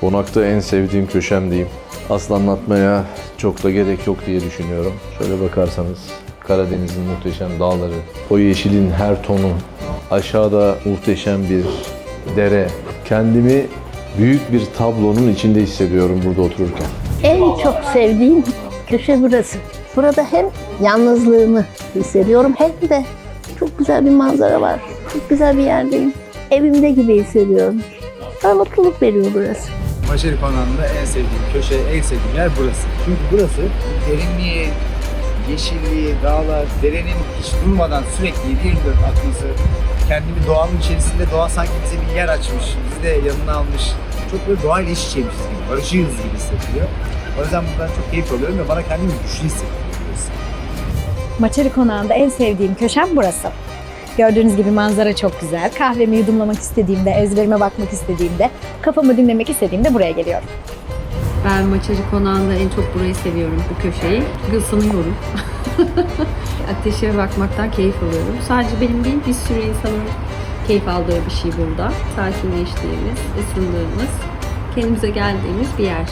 Konakta en sevdiğim köşem diyeyim. Aslında anlatmaya çok da gerek yok diye düşünüyorum. Şöyle bakarsanız Karadeniz'in muhteşem dağları, o yeşilin her tonu, aşağıda muhteşem bir dere. Kendimi büyük bir tablonun içinde hissediyorum burada otururken. En çok sevdiğim köşe burası. Burada hem yalnızlığımı hissediyorum hem de çok güzel bir manzara var. Çok güzel bir yerdeyim. Evimde gibi hissediyorum. Bana mutluluk veriyor burası. Maşeri Konağı'nda en sevdiğim köşe, en sevdiğim yer burası. Çünkü burası derinliği, yeşilliği, dağlar, derenin hiç durmadan sürekli 7-24 akması, kendimi doğanın içerisinde doğa sanki bize bir yer açmış, bizi de yanına almış. Çok böyle doğayla iç içeymişiz gibi, barışığız gibi hissettiriyor. O yüzden buradan çok keyif alıyorum ve bana kendimi güçlü hissettiriyor burası. Maçarı Konağı'nda en sevdiğim köşem burası. Gördüğünüz gibi manzara çok güzel. Kahvemi yudumlamak istediğimde, ezberime bakmak istediğimde, kafamı dinlemek istediğimde buraya geliyorum. Ben Maçacı Konağı'nda en çok burayı seviyorum, bu köşeyi. Çünkü ısınıyorum. Ateşe bakmaktan keyif alıyorum. Sadece benim değil, bir sürü insanın keyif aldığı bir şey burada. Sakinleştiğimiz, ısındığımız, kendimize geldiğimiz bir yer.